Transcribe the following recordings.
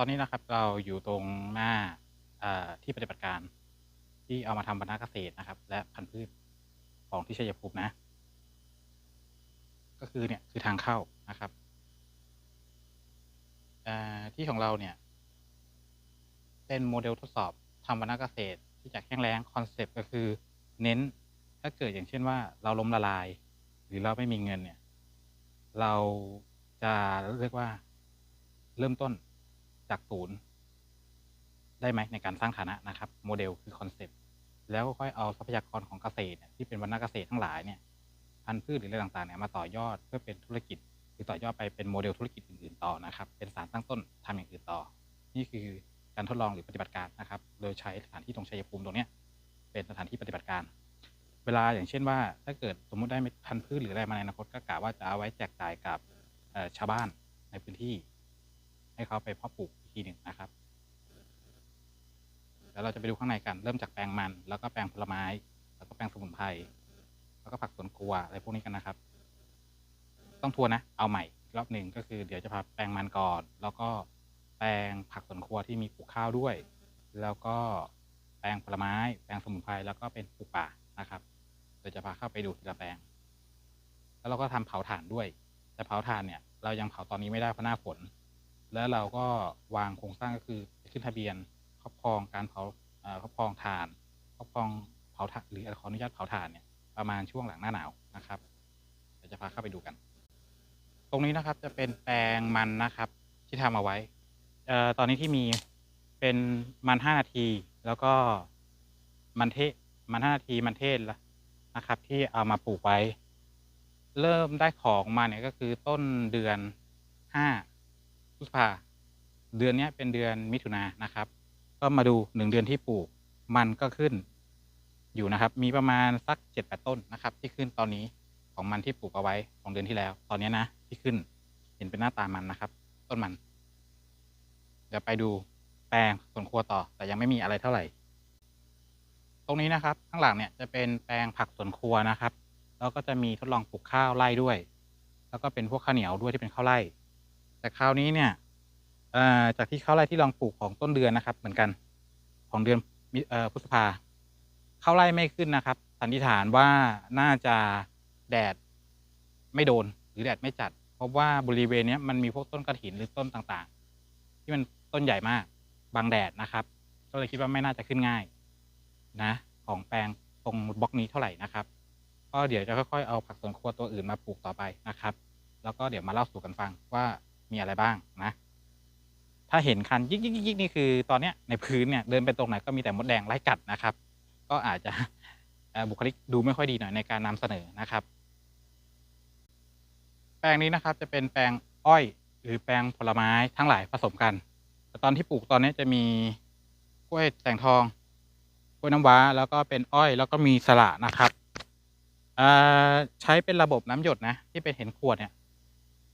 ตอนนี้นะครับเราอยู่ตรงหน้าอ่อที่ปฏิบัติการที่เอามาทำบรรณาเกษตรนะครับ และพันธุ์พืชของที่ชัยภูมินะ ก็คือเนี่ยคือทางเข้านะครับที่ของเราเนี่ย เป็นโมเดลทดสอบทำบรรณเกษตรที่จากแห้งแล้งคอนเซปต์ก็คือ เน้นถ้าเกิดอย่างเช่นว่าเราล้มละลาย หรือเราไม่มีเงินเนี่ย เราจะเรียกว่าเริ่มต้น จากศูนย์ได้ไหมในการสร้างฐานะนะครับโมเดลคือคอนเซปต์แล้วก็ค่อยเอาทรัพยากรของเกษตรที่เป็นวรรณเกษตรทั้งหลายเนี่ยพันธุ์พืชหรืออะไรต่างๆเนี่ยมาต่อยอดเพื่อเป็นธุรกิจหรือต่อยอดไปเป็นโมเดลธุรกิจอื่นๆต่อนะครับ เป็นสารตั้งต้นทำอย่างอื่นต่อ นี่คือการทดลองหรือปฏิบัติการนะครับ โดยใช้สถานที่ตรงชัยภูมิตรงเนี้ยเป็นสถานที่ปฏิบัติการ เวลาอย่างเช่นว่า ถ้าเกิดสมมุติได้พันธุ์พืชหรืออะไรมาในอนาคตก็กะว่าจะเอาไว้แจกจ่ายกับชาวบ้านในพื้นที่ ให้เขาไปเพาะปลูกอีกทีหนึ่งนะครับแล้วเราจะไปดูข้างในกันเริ่มจากแปลงมัน แล้วก็แปลงผลไม้ แล้วก็แปลงสมุนไพรแล้วก็ผักสวนครัวอะไรพวกนี้กันนะครับ ต้องทัวนนะเอาใหม่รอบหนึ่งก็คือเดี๋ยวจะพาแปลงมันก่อน แล้วก็แปลงผักสวนครัวที่มีปลูกข้าวด้วย แล้วก็แปลงผลไม้ แปลงสมุนไพรแล้วก็เป็นปลูกป่านะครับเดี๋ยวจะพาเข้าไปดูทีละแปลง แล้วเราก็ทำเผาถ่านด้วย แต่เผาถ่านเนี่ย เรายังเผาตอนนี้ไม่ได้เพราะหน้าฝน แล้วเราก็วางโครงสร้างก็คือขึ้นทะเบียนครอบครองการเผาครอบครองถ่านครอบครองเผาถ่านหรือขออนุญาตเผาถ่านเนี่ยประมาณช่วงหลังหน้าหนาวนะครับเดี๋ยวจะพาเข้าไปดูกัน ตรงนี้นะครับจะเป็นแปลงมันนะครับ ที่ทำเอาไว้ตอนนี้ที่มีเป็นมันห้านาที แล้วก็มันเทศมันห้านาทีมันเทศละนะครับ ที่เอามาปลูกไว้ เริ่มได้ของมาเนี่ยก็คือต้นเดือนห้า พฤษภาเดือนนี้เป็นเดือนมิถุนายนนะครับ ก็มาดูหนึ่งเดือนที่ปลูก มันก็ขึ้นอยู่นะครับ มีประมาณสักเจ็ดแปดต้นนะครับ ที่ขึ้นตอนนี้ของมันที่ปลูกเอาไว้ของเดือนที่แล้ว ตอนนี้นะที่ขึ้นเห็นเป็นหน้าตามันนะครับ ต้นมันเดี๋ยวไปดูแปลงสวนครัวต่อ แต่ยังไม่มีอะไรเท่าไหร่ ตรงนี้นะครับ ข้างหลังเนี่ยจะเป็นแปลงผักสวนครัวนะครับ แล้วก็จะมีทดลองปลูกข้าวไร่ด้วย แล้วก็เป็นพวกข้าวเหนียวด้วยที่เป็นข้าวไร่ แต่คราวนี้เนี่ยจากที่ข้าวไร่ที่ลองปลูกของต้นเดือนนะครับ เหมือนกันของเดือนออพฤษภาข้าวไร่ไม่ขึ้นนะครับสันนิษฐานว่าน่าจะแดดไม่โดนหรือแดดไม่จัด เพราะว่าบริเวณนี้มันมีพวกต้นกระถินหรือต้นต่างๆ ที่มันต้นใหญ่มากบังแดดนะครับ ก็เลยคิดว่าไม่น่าจะขึ้นง่ายนะ ของแปลงตรงบล็อกนี้เท่าไหร่นะครับ ก็เดี๋ยวจะค่อยๆเอาผักสวนครัวตัวอื่นมาปลูกต่อไปนะครับ แล้วก็เดี๋ยวมาเล่าสู่กันฟังว่า มีอะไรบ้างนะ ถ้าเห็นคันยิกยิกยิกนี่คือตอนเนี้ยในพื้นเนี่ยเดินไปตรงไหนก็มีแต่มดแดงไล่กัดนะครับ ก็อาจจะบุคลิกดูไม่ค่อยดีหน่อยในการนำเสนอนะครับ แปลงนี้นะครับจะเป็นแปลงอ้อยหรือแปลงผลไม้ทั้งหลายผสมกันแต่ตอนที่ปลูกตอนนี้จะมีกล้วยแตงทองกล้วยน้ำว้าแล้วก็เป็นอ้อยแล้วก็มีสละนะครับใช้เป็นระบบน้ำหยดนะ ที่เป็นเห็นขวดเนี่ย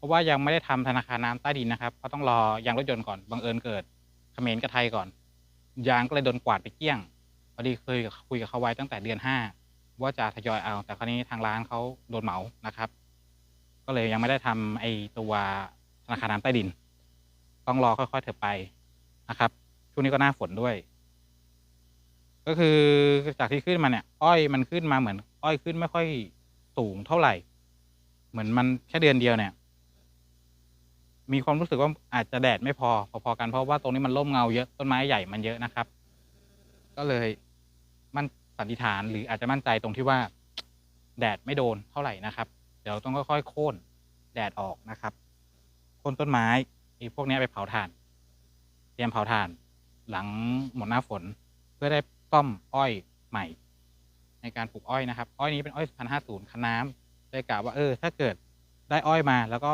ราะว่ายังไม่ได้ทำธนาคารน้ำใต้ดินนะครับเพราะต้องรอยางรถยนต์ก่อนบังเอิญเกิดเขมรกับไทยก่อน ยางก็เลยโดนกวาดไปเกลี้ยงพอดีเคยคุยกับเขาไว้ตั้งแต่เดือนห้าว่าจะทยอยเอา แต่คราวนี้ทางร้านเขาโดนเหมานะครับ ก็เลยยังไม่ได้ทำไอตัวธนาคารน้ำใต้ดิน ต้องรอค่อยๆเถอะไปนะครับ ช่วงนี้ก็หน้าฝนด้วย ก็คือจากที่ขึ้นมาเนี่ย อ้อยมันขึ้นมาเหมือน อ้อยขึ้นไม่ค่อยสูงเท่าไหร่ เหมือนมันแค่เดือนเดียวเนี่ย มีความรู้สึกว่าอาจจะแดดไม่พอพอๆกันเพราะว่าตรงนี้มันร่มเงาเยอะต้นไม้ใหญ่มันเยอะนะครับ ก็เลยมันสันนิษฐานหรืออาจจะมั่นใจตรงที่ว่า แดดไม่โดนเท่าไหร่นะครับ เดี๋ยวต้องค่อยๆโค่นแดดออกนะครับโค่นต้นไม้ไอ้พวกนี้ไปเผาถ่าน เตรียมเผาถ่าน หลังหมดหน้าฝน เพื่อได้ต้อมอ้อยใหม่ ในการปลูกอ้อยนะครับ อ้อยนี้เป็นอ้อยพันห้าศูนย์คันน้ำเลยกะว่าเออ ถ้าเกิดได้อ้อยมาแล้วก็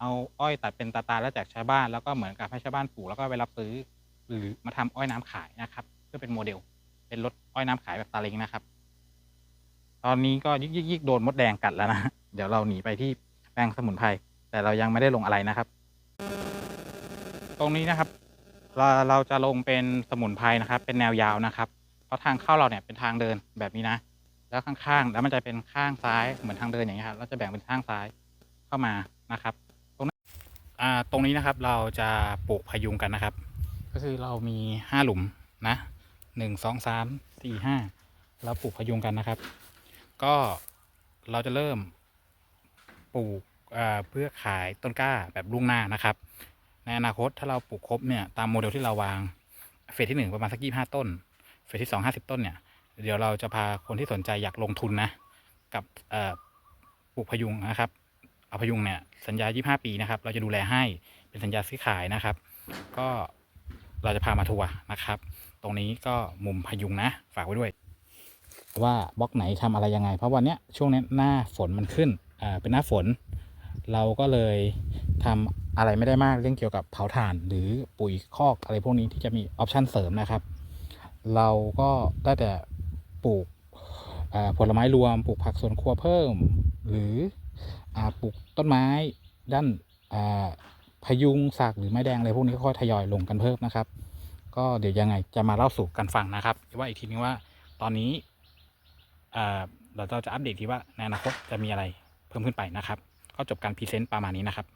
เอาอ้อยตัดเป็นตาตาแล้วแจกชาวบ้านแล้วก็เหมือนกับให้ชาวบ้านปลูกแล้วก็ไปรับซื้อ หรือมาทำอ้อยน้ำขายนะครับ เพื่อเป็นโมเดล เป็นรถอ้อยน้ำขายแบบตาเล็งนะครับ ตอนนี้ก็ยิกยิกยิกโดนมดแดงกัดแล้วนะเดี๋ยวเราหนีไปที่แปลงสมุนไพรแต่เรายังไม่ได้ลงอะไรนะครับ ตรงนี้นะครับ เราเราจะลงเป็นสมุนไพรนะครับ เป็นแนวยาวนะครับเพราะทางเข้าเราเนี่ยเป็นทางเดินแบบนี้นะแล้วข้างๆ แล้วมันจะเป็นข้างซ้ายเหมือนทางเดินอย่างเงี้ยครับเราจะแบ่งเป็นข้างซ้ายเข้ามานะครับ อ่าตรงนี้นะครับเราจะปลูกพยุงกันนะครับ ก็คือเรามีห้าหลุมนะหนึ่งสองสามสี่ห้าเราปลูกพยุงกันนะครับ ก็เราจะเริ่มปลูกเพื่อขายต้นกล้าแบบล่วงหน้านะครับ ในอนาคตถ้าเราปลูกครบเนี่ยตามโมเดลที่เราวางเฟสที่หนึ่งประมาณสักยี่ห้าต้น เฟสที่สองห้าสิบต้นเนี่ยเดี๋ยวเราจะพาคนที่สนใจอยากลงทุนนะ กับปลูกพยุงนะครับ พยุงเนี่ยสัญญา 25 ปีนะครับ เราจะดูแลให้เป็นสัญญาซื้อขายนะครับ ก็เราจะพามาทัวร์นะครับ ตรงนี้ก็มุมพยุงนะ ฝากไว้ด้วย ว่าบล็อกไหนทำอะไรยังไง เพราะวันเนี้ยช่วงนี้หน้าฝนมันขึ้นอ่าเป็นหน้าฝน เราก็เลยทำอะไรไม่ได้มากเรื่องเกี่ยวกับเผาถ่าน หรือปุ๋ยคอกอะไรพวกนี้ที่จะมีออปชันเสริมนะครับ เราก็ได้แต่ปลูกอ่าผลไม้รวมปลูกผักสวนครัวเพิ่ม หรือ ปลูกต้นไม้ด้านอ่าพยุงสักหรือไม้แดงอะไรพวกนี้ก็ค่อยทยอยลงกันเพิ่มนะครับ ก็เดี๋ยวยังไงจะมาเล่าสู่กันฟังนะครับว่าอีกทีนึงว่าตอนนี้เราจะอัปเดตทีว่าในอนาคตจะมีอะไรเพิ่มขึ้นไปนะครับ ก็จบการพรีเซนต์ประมาณนี้นะครับ